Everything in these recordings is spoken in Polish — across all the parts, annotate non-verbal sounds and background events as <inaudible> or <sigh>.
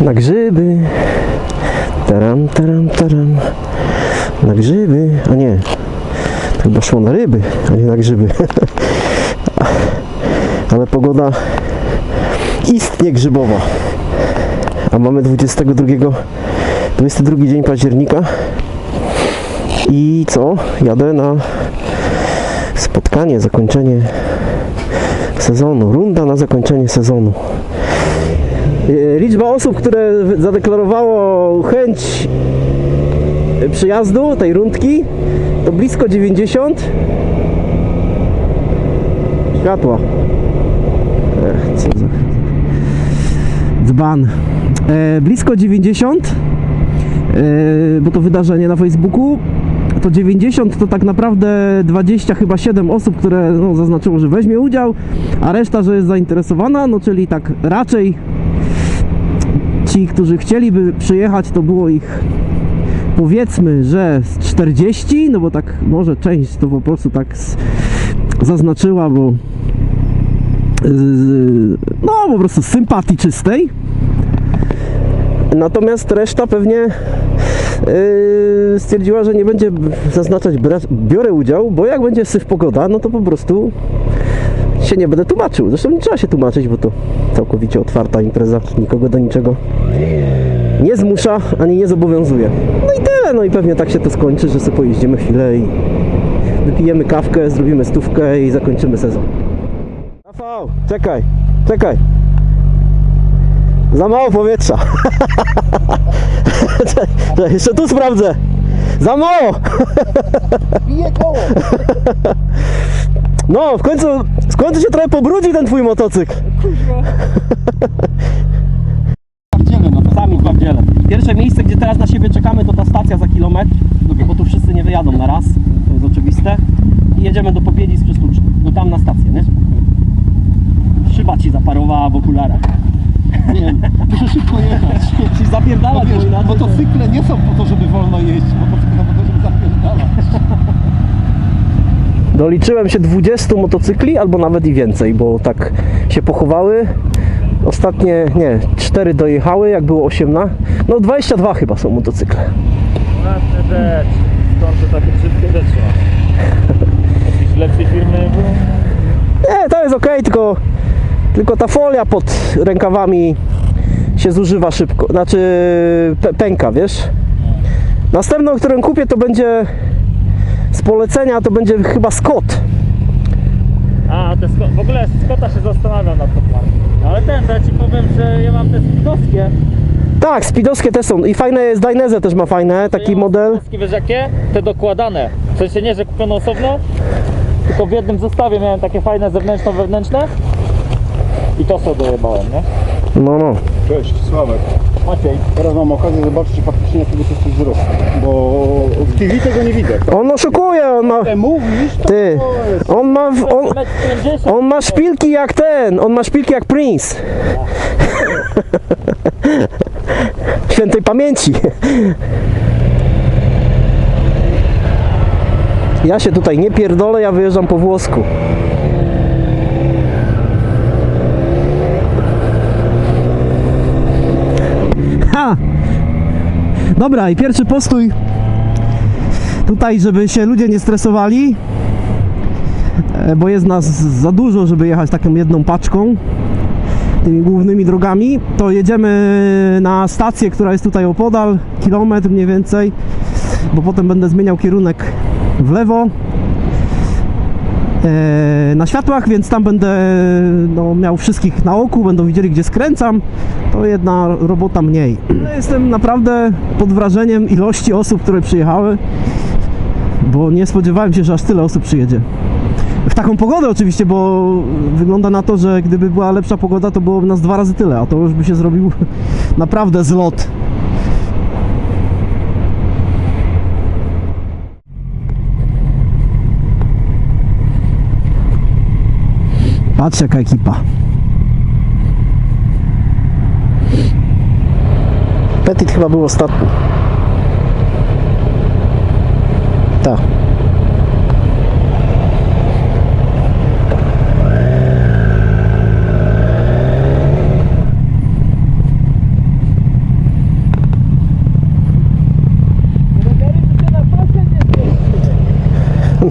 Na grzyby. Taram, taram, taram. Na grzyby. A nie. To chyba szło na ryby, a nie na grzyby. <laughs> Ale pogoda istnie grzybowa. A mamy 22, 22 dzień października. I co? Jadę na spotkanie, zakończenie sezonu. Runda na zakończenie sezonu. Liczba osób, które zadeklarowało chęć przyjazdu tej rundki to blisko 90 światła. Ech, co za dzban. E, blisko 90 e, bo to wydarzenie na Facebooku to 90 to tak naprawdę 20 chyba 7 osób, które no, zaznaczyło, że weźmie udział, a reszta, że jest zainteresowana, no czyli tak raczej ci, którzy chcieliby przyjechać, to było ich powiedzmy, że z 40, no bo tak może część to po prostu tak zaznaczyła, bo no po prostu z sympatii czystej. Natomiast reszta pewnie yy, stwierdziła, że nie będzie zaznaczać biorę udział, bo jak będzie syf pogoda, no to po prostu się nie będę tłumaczył. Zresztą nie trzeba się tłumaczyć, bo to całkowicie otwarta impreza, nikogo do niczego nie zmusza ani nie zobowiązuje. No i tyle, no i pewnie tak się to skończy, że sobie pojeździmy chwilę i wypijemy kawkę, zrobimy stówkę i zakończymy sezon. Rafał, czekaj, czekaj. Za mało powietrza. <laughs> Czekaj, Jeszcze tu sprawdzę. Za mało. Bije koło! No, w końcu, w końcu się trochę pobrudzi ten twój motocykl. Pardziele no to Sami w Bawdziele. Pierwsze miejsce, gdzie teraz na siebie czekamy, to ta stacja za kilometr, bo tu wszyscy nie wyjadą na raz, to jest oczywiste. I jedziemy do Popieli z Przystuczki, no tam na stację, nie? Szyba ci zaparowała w okularach. nie, muszę szybko jechać. Ci zapierdala Wiesz, bo inaczej to- motocykle nie są po to, żeby wolno jeździć, motocykle po to, żeby zapierdalać. Doliczyłem się 20 motocykli, albo nawet i więcej, bo tak się pochowały. Ostatnie, nie, 4 dojechały, jak było 18. No 22 chyba są motocykle. Ładne rzecz. Skąd to takie brzydkie rzeczy masz? Jakieś lepszej firmy nie to jest ok, tylko, tylko ta folia pod rękawami się zużywa szybko, znaczy pęka, wiesz? Następną, którą kupię, to będzie z polecenia, to będzie chyba Scott. A, te sko- w ogóle Scotta się zastanawiam nad tą marką. Ale ten, to ja ci powiem, że ja mam te spidowskie. Tak, speedowskie też są i fajne jest, Dainese też ma fajne, taki model. Spidowskie, wiesz jakie? Te dokładane. W sensie nie, że kupione osobno, tylko w jednym zestawie miałem takie fajne zewnętrzno-wewnętrzne. I to sobie dojebałem, nie? No, no. Cześć, Sławek. Maciej. Teraz mam okazję zobaczyć faktycznie jakiego to jest wzrostu, bo w TV tego nie widać. On oszukuje, on ma... Mówisz, to Ty, jest... on ma, w- on, Metr 50. on ma szpilki jak ten, on ma szpilki jak Prince. <laughs> Świętej pamięci. Ja się tutaj nie pierdolę, ja wyjeżdżam po włosku. Dobra, i pierwszy postój. Tutaj, żeby się ludzie nie stresowali, e, bo jest nas za dużo, żeby jechać taką jedną paczką tymi głównymi drogami, to jedziemy na stację, która jest tutaj opodal, kilometr mniej więcej, bo potem będę zmieniał kierunek w lewo na światłach, więc tam będę no, miał wszystkich na oku, będą widzieli gdzie skręcam, to jedna robota mniej. Jestem naprawdę pod wrażeniem ilości osób, które przyjechały, bo nie spodziewałem się, że aż tyle osób przyjedzie. W taką pogodę oczywiście, bo wygląda na to, że gdyby była lepsza pogoda, to byłoby nas dwa razy tyle, a to już by się zrobił <laughs> naprawdę zlot. Patrz jaka ekipa. Petit chyba był ostatni. Tak.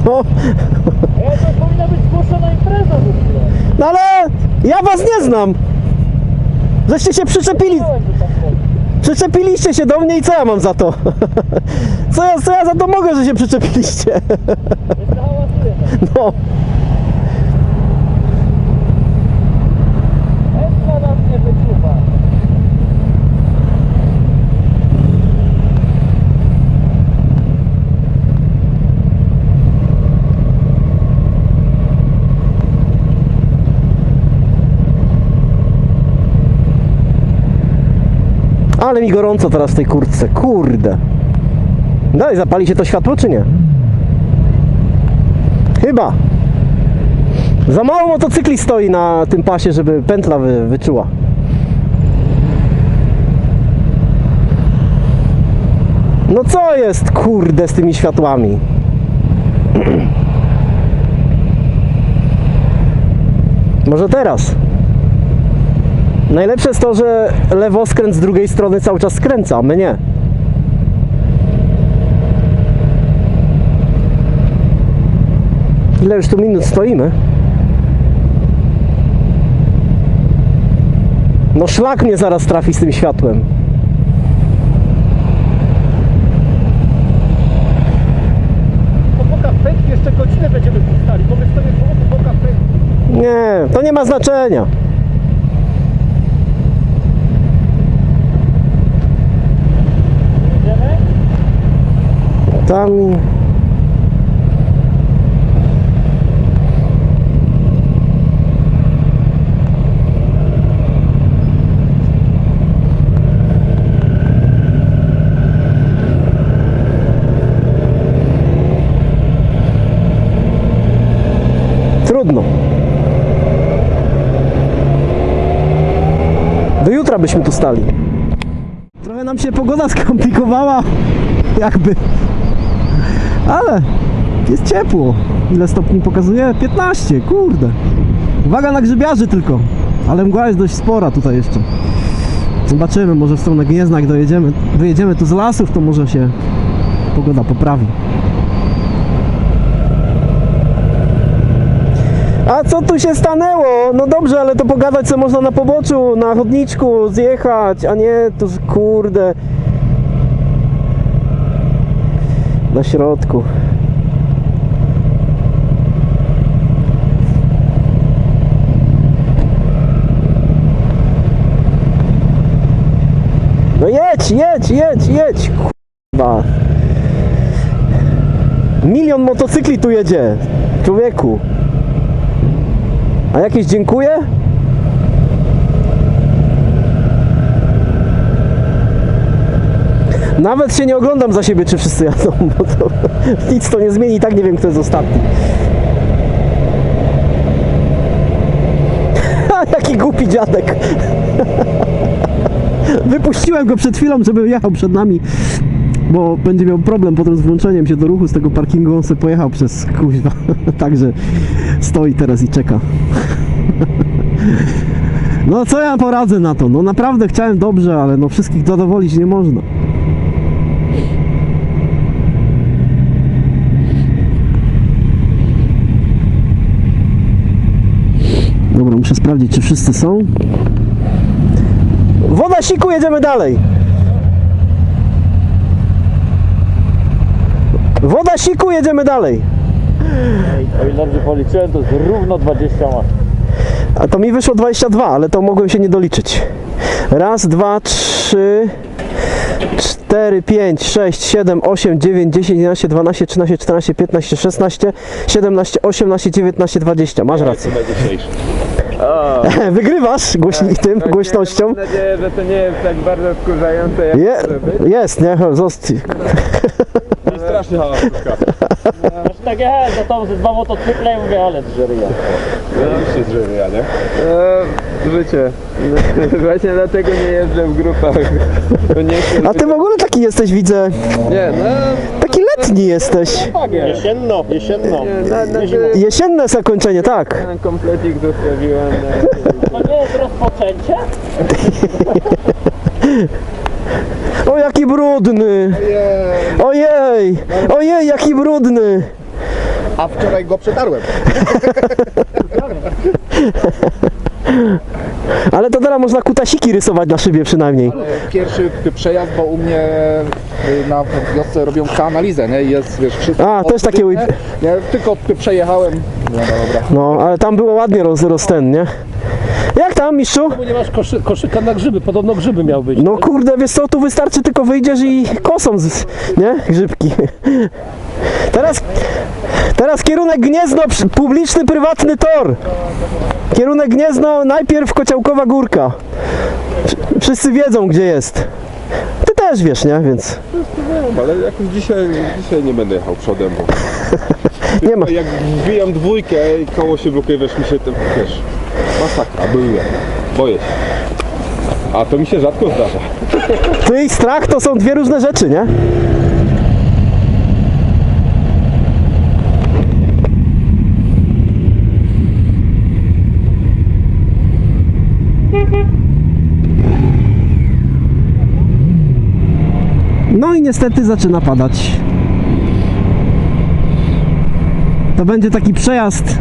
No, Ja to powinna być zgłoszona impreza w ogóle. no ale ja was nie znam. Żeście się przyczepili, przyczepiliście się do mnie i co ja mam za to? <laughs> Co ja, co ja za to mogę, że się przyczepiliście? No. Esma nas nie wyczuwa. Ale mi gorąco teraz w tej kurtce, kurde. Dalej, zapali się to światło, czy nie? Chyba. Za mało motocykli stoi na tym pasie, żeby pętla wy, wyczuła. No co jest, kurde, z tymi światłami? <clears throat> Może teraz? Najlepsze jest to, że lewoskręt z drugiej strony cały czas skręca, a my nie. Ile już tu minut stoimy? No szlak mnie zaraz trafi z tym światłem. Boka jeszcze godzinę będziemy bo my stoimy po boka pęk. Nie, to nie ma znaczenia. Tam. Trudno. Do jutra byśmy tu stali. Trochę nam się pogoda skomplikowała, <laughs> jakby. Ale jest ciepło. Ile stopni pokazuje? 15, kurde. Uwaga na grzybiarzy tylko. Ale mgła jest dość spora tutaj jeszcze. Zobaczymy, może w stronę Gniezna, jak dojedziemy, wyjedziemy tu z lasów, to może się pogoda poprawi. A co tu się stanęło? No dobrze, ale to pogadać co można na poboczu, na chodniczku, zjechać, a nie tu kurde. Na środku. No jedź, jedź, jedź, jedź, kurwa. Milion motocykli tu jedzie, człowieku. A jakieś dziękuję? Nawet się nie oglądam za siebie, czy wszyscy jadą, bo <laughs> to nic to nie zmieni, i tak nie wiem, kto jest ostatni. <laughs> Jaki głupi dziadek. <laughs> Wypuściłem go przed chwilą, żeby jechał przed nami, bo będzie miał problem potem z włączeniem się do ruchu z tego parkingu. On sobie pojechał przez kuźwa, także stoi teraz i czeka. No co ja poradzę na to? No naprawdę chciałem dobrze, ale no wszystkich zadowolić nie można. Dobra, muszę sprawdzić, czy wszyscy są. Woda siku, jedziemy dalej. Woda siku, jedziemy dalej. O ile dobrze policzyłem, to jest równo 20 ma. A to mi wyszło 22, ale to mogłem się nie doliczyć. Raz, dwa, trzy, cztery, pięć, sześć, siedem, osiem, dziewięć, dziesięć, jedenaście, dwanaście, trzynaście, czternaście, piętnaście, szesnaście, siedemnaście, osiemnaście, dziewiętnaście, dwadzieścia. Masz rację. <laughs> Wygrywasz głośni tym, głośnością. Mam nadzieję, że to nie jest tak bardzo wkurzające jak Je, jest, nie? Zost... Strasznie hałas Znaczy tak jechałem za tą ze dwa motocykle i mówię, ale drzeryja. No się zżywy, ja nie? E, życie. <laughs> Właśnie dlatego nie jeżdżę w grupach. Nie chcę, A ty w ogóle taki jesteś, widzę. Nie, no... Taki letni jesteś. Jesienno, jesienno. Nie, na, na, Jesienne zakończenie, tak. na komplecik zostawiłem. Na, To nie jest rozpoczęcie? <laughs> O, jaki brudny. Ojej, ojej, jaki brudny. A wczoraj go przetarłem. <laughs> Ale to teraz można kutasiki rysować na szybie przynajmniej. Pierwszy przejazd, bo u mnie y, na wiosce robią analizę, nie? I Jest, wiesz, wszystko. A, też takie Nie, nie, tylko przejechałem. No dobra. No, ale tam było ładnie roz, rozten, nie? Jak tam, mistrzu? Bo nie masz koszy, koszyka na grzyby, podobno grzyby miał być. No kurde, wiesz co, tu wystarczy tylko wyjdziesz i kosą, z, nie? Grzybki. <laughs> Teraz, teraz kierunek Gniezno, przy- publiczny, prywatny tor. Kierunek Gniezno, najpierw Kociałkowa Górka. Wsz- Wszyscy wiedzą, gdzie jest. Ty też wiesz, nie? Więc Ale jakoś dzisiaj, dzisiaj nie będę jechał przodem, bo <laughs> nie ma. jak wbijam dwójkę i koło się blokuje, wiesz, mi się ten, wiesz, masakra, byłem, boję się. A to mi się rzadko zdarza. Ty i strach to są dwie różne rzeczy, nie? No i niestety zaczyna padać. To będzie taki przejazd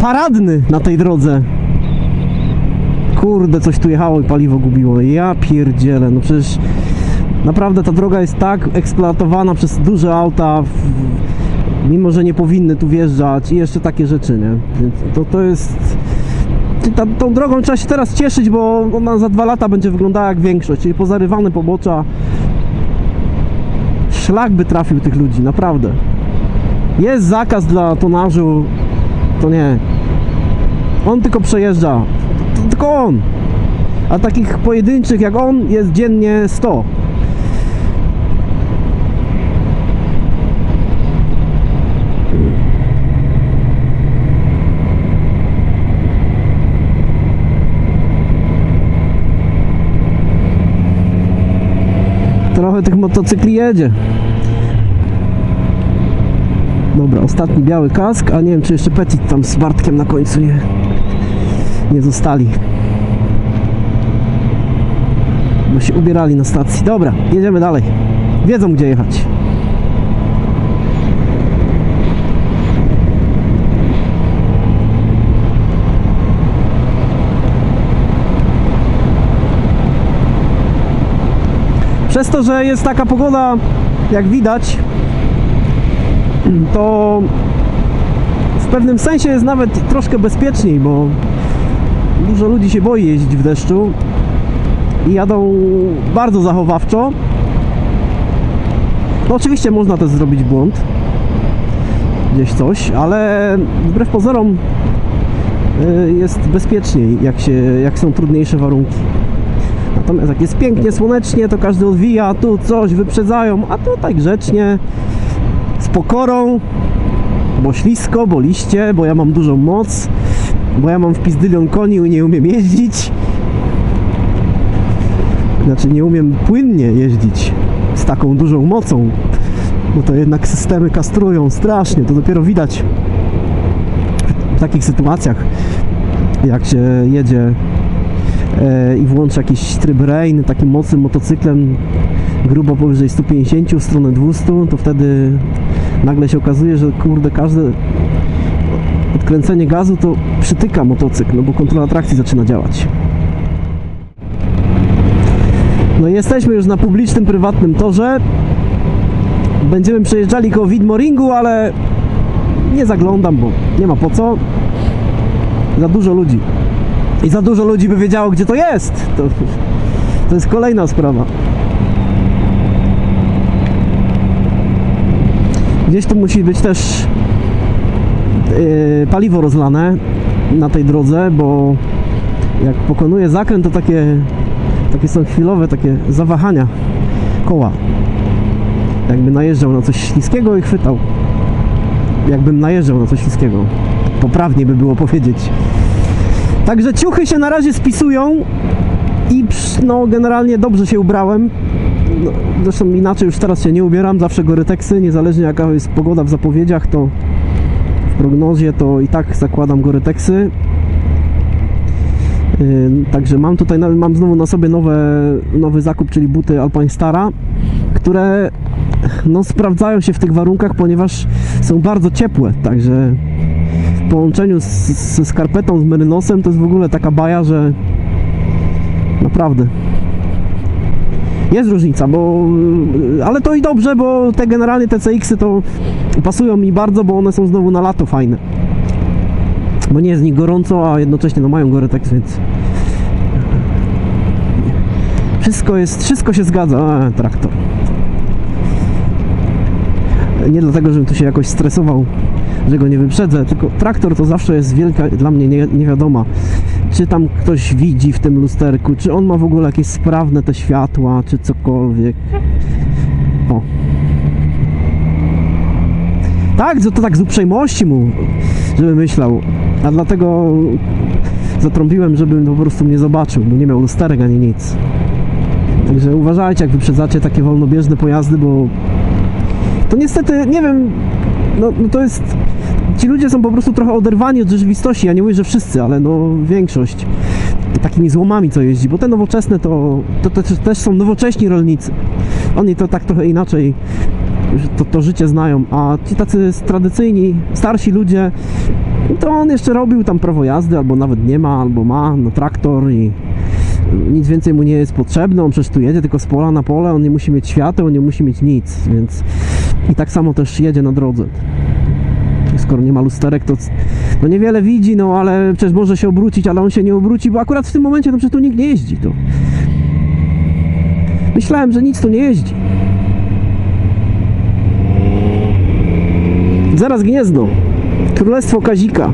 paradny na tej drodze. Kurde, coś tu jechało i paliwo gubiło. Ja pierdzielę, no przecież naprawdę ta droga jest tak eksploatowana przez duże auta, w, mimo że nie powinny tu wjeżdżać i jeszcze takie rzeczy, nie? Więc to, to jest... Ta, tą drogą trzeba się teraz cieszyć, bo ona za dwa lata będzie wyglądała jak większość, czyli pozarywane pobocza. Szlak by trafił tych ludzi, naprawdę. Jest zakaz dla tonażu, to nie. On tylko przejeżdża. Tylko on. A takich pojedynczych jak on jest dziennie 100. Trochę tych motocykli jedzie. Dobra, ostatni biały kask, a nie wiem czy jeszcze Petit tam z Bartkiem na końcu nie, nie zostali. Bo się ubierali na stacji. Dobra, jedziemy dalej. Wiedzą gdzie jechać. Przez to, że jest taka pogoda, jak widać, to w pewnym sensie jest nawet troszkę bezpieczniej, bo dużo ludzi się boi jeździć w deszczu i jadą bardzo zachowawczo. No oczywiście można też zrobić błąd, gdzieś coś, ale wbrew pozorom y, jest bezpieczniej, jak, się, jak są trudniejsze warunki. Natomiast jak jest pięknie, słonecznie, to każdy odwija, tu coś, wyprzedzają, a tutaj grzecznie, z pokorą, bo ślisko, bo liście, bo ja mam dużą moc, bo ja mam wpizdylion koni i nie umiem jeździć. Znaczy nie umiem płynnie jeździć z taką dużą mocą, bo to jednak systemy kastrują strasznie, to dopiero widać w takich sytuacjach, jak się jedzie i włącza jakiś tryb rain takim mocnym motocyklem grubo powyżej 150 w stronę 200, to wtedy nagle się okazuje, że kurde każde odkręcenie gazu to przytyka motocykl, no bo kontrola trakcji zaczyna działać. No jesteśmy już na publicznym, prywatnym torze. Będziemy przejeżdżali koło Widmoringu, ale nie zaglądam, bo nie ma po co. Za dużo ludzi. I za dużo ludzi by wiedziało, gdzie to jest. To, to jest kolejna sprawa. Gdzieś tu musi być też yy, paliwo rozlane na tej drodze, bo jak pokonuje zakręt, to takie, takie są chwilowe takie zawahania koła. Jakby najeżdżał na coś śliskiego i chwytał. Jakbym najeżdżał na coś śliskiego. Poprawnie by było powiedzieć. Także ciuchy się na razie spisują i no, generalnie dobrze się ubrałem. No, zresztą inaczej już teraz się nie ubieram, zawsze goryteksy, niezależnie jaka jest pogoda w zapowiedziach, to w prognozie to i tak zakładam goryteksy. Yy, Także mam tutaj, mam znowu na sobie nowe, nowy zakup, czyli buty Alpine Stara, które no, sprawdzają się w tych warunkach, ponieważ są bardzo ciepłe, także w połączeniu ze skarpetą, z merynosem to jest w ogóle taka baja, że naprawdę jest różnica, bo ale to i dobrze, bo te generalnie te CX-y to pasują mi bardzo, bo one są znowu na lato fajne. Bo nie jest z nich gorąco, a jednocześnie no mają Gore-Tex, więc wszystko jest, wszystko się zgadza. A, traktor. Nie dlatego, żebym tu się jakoś stresował, że go nie wyprzedzę, tylko traktor to zawsze jest wielka dla mnie nie, niewiadoma. Czy tam ktoś widzi w tym lusterku, czy on ma w ogóle jakieś sprawne te światła, czy cokolwiek. O. Tak, to tak z uprzejmości mu, żeby myślał. A dlatego zatrąbiłem, żeby po prostu mnie zobaczył, bo nie miał lusterek ani nic. Także uważajcie, jak wyprzedzacie takie wolnobieżne pojazdy, bo to niestety, nie wiem, no, no to jest... Ci ludzie są po prostu trochę oderwani od rzeczywistości. Ja nie mówię, że wszyscy, ale no większość. Takimi złomami, co jeździ, bo te nowoczesne to, to, to też- też są nowocześni rolnicy. Oni to tak trochę inaczej to, to życie znają, a ci tacy tradycyjni, starsi ludzie, to on jeszcze robił tam prawo jazdy, albo nawet nie ma, albo ma, no traktor i nic więcej mu nie jest potrzebne, on przecież tu jedzie tylko z pola na pole, on nie musi mieć świateł, on nie musi mieć nic, więc i tak samo też jedzie na drodze. Skoro nie ma lusterek, to no niewiele widzi, no ale przecież może się obrócić, ale on się nie obróci, bo akurat w tym momencie to przecież tu nikt nie jeździ. To. Myślałem, że nic tu nie jeździ. Zaraz Gniezno. Królestwo Kazika.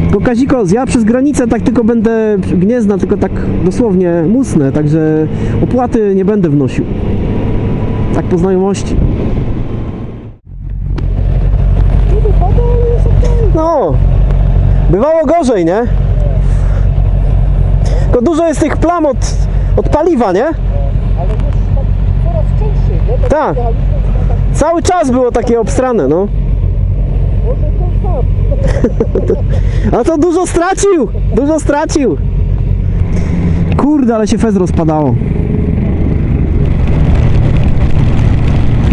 Tylko Kaziko, ja przez granicę tak tylko będę Gniezna, tylko tak dosłownie musnę, także opłaty nie będę wnosił. Tak po znajomości. Bywało gorzej, nie? Tylko dużo jest tych plam od, od paliwa, nie? Coraz częściej, nie? Tak Tak. tak, Cały czas było takie obstrane, no. <laughs> A to dużo stracił! Dużo stracił! Kurde, ale się fez rozpadało.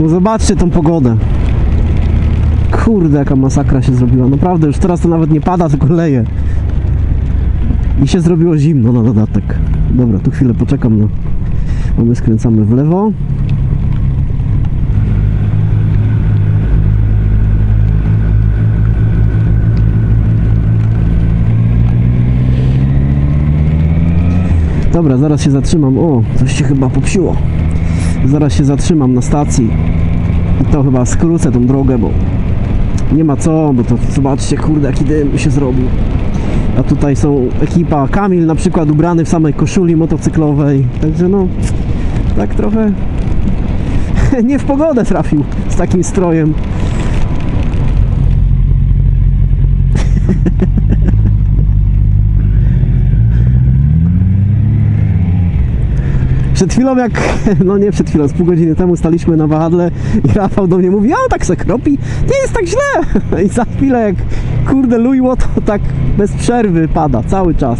No zobaczcie tą pogodę. Kurde, jaka masakra się zrobiła. Naprawdę, już teraz to nawet nie pada, tylko leje. I się zrobiło zimno na dodatek. Dobra, tu chwilę poczekam. No. Bo my skręcamy w lewo. Dobra, zaraz się zatrzymam. O, coś się chyba popsiło. Zaraz się zatrzymam na stacji. I to chyba skrócę tą drogę, bo nie ma co, bo to zobaczcie, kurde, jaki dym się zrobił. A tutaj są ekipa, Kamil na przykład ubrany w samej koszuli motocyklowej. Także no, tak trochę <laughs> nie w pogodę trafił z takim strojem. <laughs> Przed chwilą jak, <laughs> no nie przed chwilą, z pół godziny temu staliśmy na wahadle i Rafał do mnie mówi, a tak se kropi, nie jest tak źle. <laughs> I za chwilę jak, kurde, lujło, to tak bez przerwy pada, cały czas.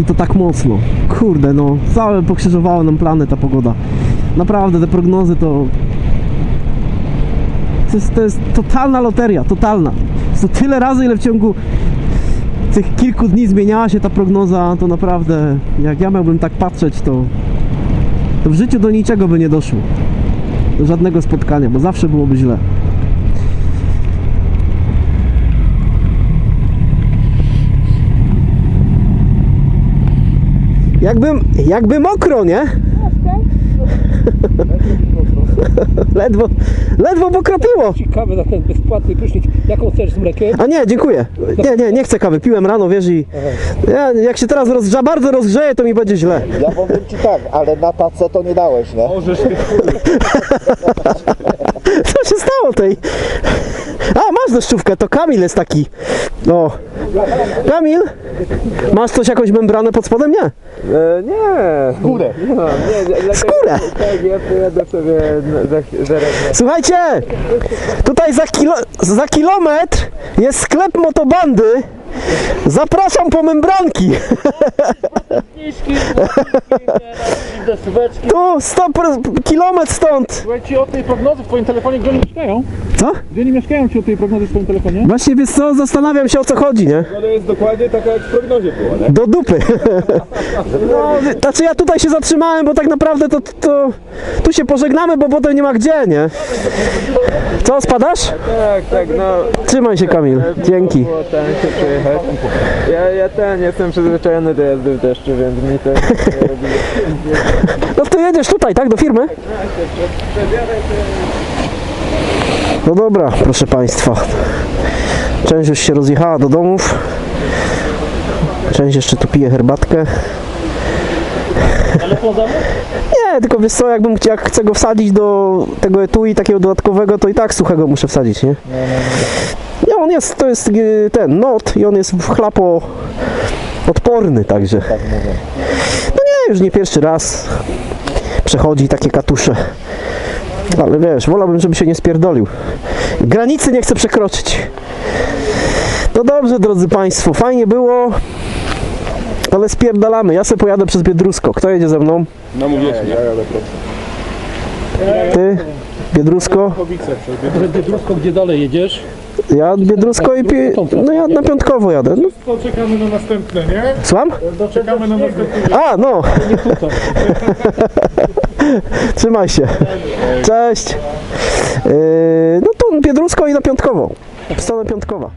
I to tak mocno. Kurde, no, całe pokrzyżowało nam plany ta pogoda. Naprawdę, te prognozy to... To jest, to jest totalna loteria, totalna. To tyle razy, ile w ciągu tych kilku dni zmieniała się ta prognoza, to naprawdę, jak ja miałbym tak patrzeć, to, to w życiu do niczego by nie doszło. Do żadnego spotkania, bo zawsze byłoby źle. Jakbym, jakby mokro, nie? <laughs> ledwo, ledwo pokropiło. Ciekawe na ten bezpłatny prysznic. Jaką chcesz z mlekiem? A nie, dziękuję. Nie, nie, nie chcę kawy. Piłem rano, wiesz i... Ja, jak się teraz roz, za bardzo rozgrzeje, to mi będzie źle. Ja powiem ci tak, ale na tacę to nie dałeś, nie? <laughs> Co się stało tej? A, masz deszczówkę, to Kamil jest taki. O. Kamil? Masz coś, jakąś membranę pod spodem? Nie. E, nie. No, nie, nie, lepiej- Skórę. Tak, ja pojadę sobie za, za, za Słuchajcie, tutaj za, kilo, za kilometr jest sklep motobandy. Zapraszam po membranki. Tu, 100 kilometr stąd! Słuchaj ci o tej prognozy w twoim telefonie, gdzie oni mieszkają? Co? Gdzie oni mieszkają ci o tej prognozy w twoim telefonie? Właśnie wiesz co, zastanawiam się o co chodzi, nie? To jest dokładnie taka jak w prognozie było, nie? Do dupy. No, znaczy ja tutaj się zatrzymałem, bo tak naprawdę to, to tu się pożegnamy, bo potem nie ma gdzie, nie? Co, spadasz? Tak, tak, no. Trzymaj się Kamil, dzięki. Było ten się przejechać. Ja, ja ten jestem przyzwyczajony do jazdy w deszczu, więc mi to nie robi. No to jedziesz tutaj, tak, do firmy? No dobra, proszę Państwa. Część już się rozjechała do domów. Część jeszcze tu pije herbatkę. Telefon za mną? Nie, tylko wiesz co, jakbym jak chcę go wsadzić do tego etui takiego dodatkowego, to i tak suchego muszę wsadzić, nie? Nie, on jest, to jest y, ten not i on jest w chlapo odporny także. No nie, już nie pierwszy raz przechodzi takie katusze. Ale wiesz, wolałbym, żeby się nie spierdolił. Granicy nie chcę przekroczyć. No dobrze, drodzy Państwo, fajnie było. Ale spierdalamy. Ja sobie pojadę przez Biedrusko. Kto jedzie ze mną? No mówię ci. Ty? Biedrusko? Będzie drusko, gdzie dalej jedziesz? Ja Biedrusko i pi... No ja na piątkowo jadę. No, To czekamy na następne, nie? słucham? Czekamy na następne. A, no. <laughs> Trzymaj się. Cześć. Yy, no to Biedrusko i na piątkowo. W stronę piątkowa.